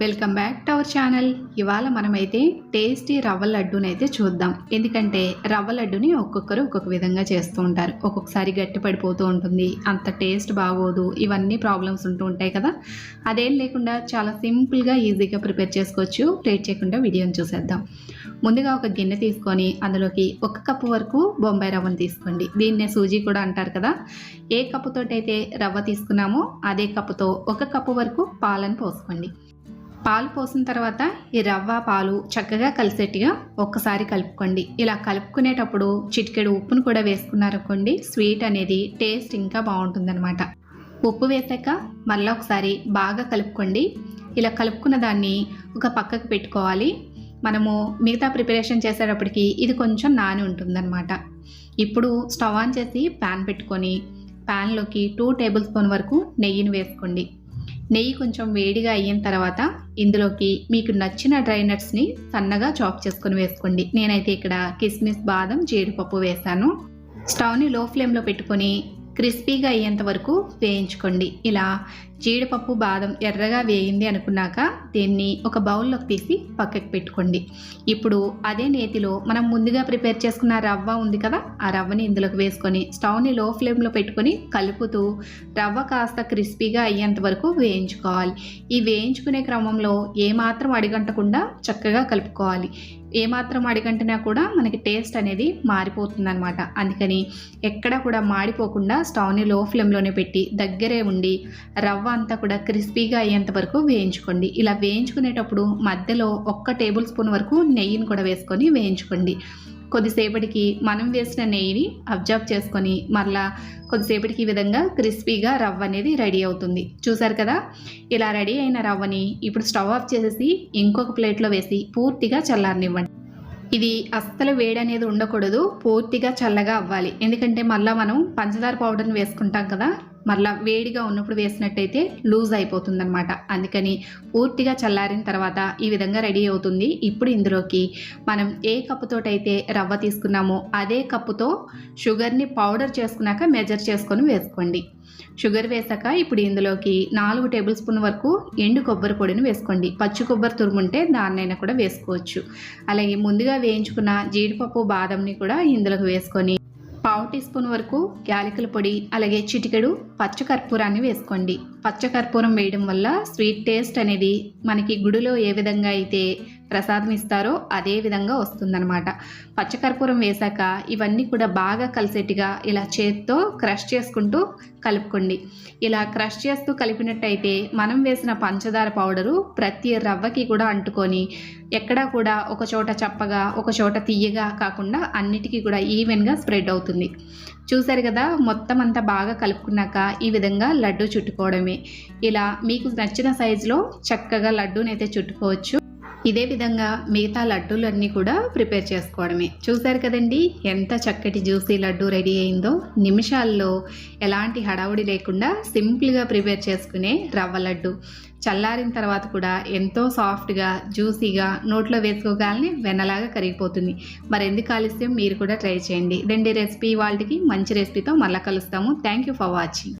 Welcome back to our channel. ఇవాళ మనమైతే tasty రవ్వ లడ్డూని అయితే చూద్దాం. ఎందుకంటే రవ్వ లడ్డుని ఒక్కొక్కరు ఒక్కొక్క విధంగా చేస్తూ ఉంటారు. ఒక్కొక్కసారి గట్టి పడిపోతూ ఉంటుంది. అంత టేస్ట్ బాగోదు. ఇవన్నీ ప్రాబ్లమ్స్ ఉంటూ ఉంటాయి కదా. అదేం లేకుండా చాలా సింపుల్గా ఈజీగా ప్రిపేర్ చేసుకోవచ్చు. లేట్ చేయకుండా వీడియోని చూసేద్దాం. ముందుగా ఒక గిన్నె తీసుకొని అందులోకి ఒక కప్పు వరకు బొంబాయి రవ్వను తీసుకోండి. దీన్నే సూజీ కూడా అంటారు కదా. ఏ కప్పుతోటైతే రవ్వ తీసుకున్నామో అదే కప్పుతో ఒక కప్పు వరకు పాలను పోసుకోండి. పాలు పోసిన తర్వాత ఈ రవ్వ పాలు చక్కగా కలిసేట్టుగా ఒక్కసారి కలుపుకోండి. ఇలా కలుపుకునేటప్పుడు చిటికెడు ఉప్పును కూడా వేసుకున్నారనుకోండి స్వీట్ అనేది టేస్ట్ ఇంకా బాగుంటుందన్నమాట. ఉప్పు వేసాక మళ్ళీ ఒకసారి బాగా కలుపుకోండి. ఇలా కలుపుకున్న దాన్ని ఒక పక్కకు పెట్టుకోవాలి. మనము మిగతా ప్రిపరేషన్ చేసేటప్పటికి ఇది కొంచెం నాని ఉంటుందన్నమాట. ఇప్పుడు స్టవ్ ఆన్ చేసి ప్యాన్ పెట్టుకొని ప్యాన్లోకి టూ టేబుల్ స్పూన్ వరకు నెయ్యిని వేసుకోండి. నెయ్యి కొంచెం వేడిగా అయిన తర్వాత ఇందులోకి మీకు నచ్చిన డ్రై నట్స్ని సన్నగా చాప్ చేసుకొని వేసుకోండి. నేనైతే ఇక్కడ కిస్మిస్ బాదం జీడిపప్పు వేసాను. స్టవ్ని లో ఫ్లేమ్లో పెట్టుకొని క్రిస్పీగా అయ్యేంత వరకు వేయించుకోండి. ఇలా జీడిపప్పు బాదం ఎర్రగా వేయింది అనుకున్నాక దీన్ని ఒక బౌల్లోకి తీసి పక్కకి పెట్టుకోండి. ఇప్పుడు అదే నేతిలో మనం ముందుగా ప్రిపేర్ చేసుకున్న రవ్వ ఉంది కదా ఆ రవ్వని ఇందులోకి వేసుకొని స్టవ్ని లో ఫ్లేమ్లో పెట్టుకొని కలుపుతూ రవ్వ కాస్త క్రిస్పీగా అయ్యేంత వరకు వేయించుకోవాలి. ఈ వేయించుకునే క్రమంలో ఏమాత్రం అడిగంటకుండా చక్కగా కలుపుకోవాలి. ఏమాత్రం అడిగంటినా కూడా మనకి టేస్ట్ అనేది మారిపోతుంది అనమాట అందుకని ఎక్కడ కూడా మాడిపోకుండా స్టవ్ని లో ఫ్లేమ్లోనే పెట్టి దగ్గరే ఉండి రవ్వ అంతా కూడా క్రిస్పీగా అయ్యేంత వరకు వేయించుకోండి. ఇలా వేయించుకునేటప్పుడు మధ్యలో ఒక్క టేబుల్ స్పూన్ వరకు నెయ్యిని కూడా వేసుకొని వేయించుకోండి. కొద్దిసేపటికి మనం వేసిన నెయ్యిని అబ్జర్వ్ చేసుకొని మరలా కొద్దిసేపటికి ఈ విధంగా క్రిస్పీగా రవ్వ అనేది రెడీ అవుతుంది. చూసారు కదా? ఇలా రెడీ అయిన రవ్వని ఇప్పుడు స్టవ్ ఆఫ్ చేసేసి ఇంకొక ప్లేట్లో వేసి పూర్తిగా చల్లారనివ్వండి. ఇది అస్సలు వేడి అనేది ఉండకూడదు పూర్తిగా చల్లగా అవ్వాలి. ఎందుకంటే మళ్ళీ మనం పంచదార పౌడర్ని వేసుకుంటాం కదా మరలా వేడిగా ఉన్నప్పుడు వేసినట్టయితే లూజ్ అయిపోతుంది అనమాట అందుకని పూర్తిగా చల్లారిన తర్వాత ఈ విధంగా రెడీ అవుతుంది. ఇప్పుడు ఇందులోకి మనం ఏ కప్పుతోటైతే రవ్వ తీసుకున్నామో అదే కప్పుతో షుగర్ని పౌడర్ చేసుకున్నాక మెజర్ చేసుకొని వేసుకోండి. షుగర్ వేసాక ఇప్పుడు ఇందులోకి నాలుగు టేబుల్ స్పూన్ వరకు ఎండు కొబ్బరి పొడిని వేసుకోండి. పచ్చి కొబ్బరి తురుముంటే దాన్నైనా కూడా వేసుకోవచ్చు. అలాగే ముందుగా వేయించుకున్న జీడిపప్పు బాదంని కూడా ఇందులోకి వేసుకొని పావు టీ స్పూన్ వరకు యాలకుల పొడి అలాగే చిటికెడు పచ్చకర్పూరాన్ని వేసుకోండి. పచ్చకర్పూరం వేయడం వల్ల స్వీట్ టేస్ట్ అనేది మనకి గుడిలో ఏ విధంగా అయితే ప్రసాదం ఇస్తారో అదే విధంగా వస్తుందన్నమాట. పచ్చకర్పూరం వేశాక ఇవన్నీ కూడా బాగా కలిసేట్టుగా ఇలా చేత్తో క్రష్ చేసుకుంటూ కలుపుకోండి. ఇలా క్రష్ చేస్తూ కలిపినట్టయితే మనం వేసిన పంచదార పౌడరు ప్రతి రవ్వకి కూడా అంటుకొని ఎక్కడా కూడా ఒక చోట చప్పగా ఒక చోట తీయగా కాకుండా అన్నిటికీ కూడా ఈవెన్గా స్ప్రెడ్ అవుతుంది. చూసారు కదా మొత్తం అంతా బాగా కలుపుకున్నాక ఈ విధంగా లడ్డు చుట్టుకోవడమే. ఇలా మీకు నచ్చిన సైజులో చక్కగా లడ్డూనైతే చుట్టుకోవచ్చు. ఇదే విధంగా మిగతా లడ్డూలన్నీ కూడా ప్రిపేర్ చేసుకోవడమే. చూశారు కదండి? ఎంత చక్కటి జ్యూసీ లడ్డు రెడీ అయిందో. నిమిషాల్లో ఎలాంటి హడావుడి లేకుండా సింపుల్గా ప్రిపేర్ చేసుకునే రవ్వ లడ్డు. చల్లారిన తర్వాత కూడా ఎంతో సాఫ్ట్గా జ్యూసీగా నోట్లో వేసుకోగాలని వెన్నలాగా కరిగిపోతుంది. మరి ఎందుకు కాలిస్తే మీరు కూడా ట్రై చేయండి. దండి రెసిపీ. వాళ్ళకి మంచి రెసిపీతో మళ్ళీ కలుస్తాము. Thank you for watching.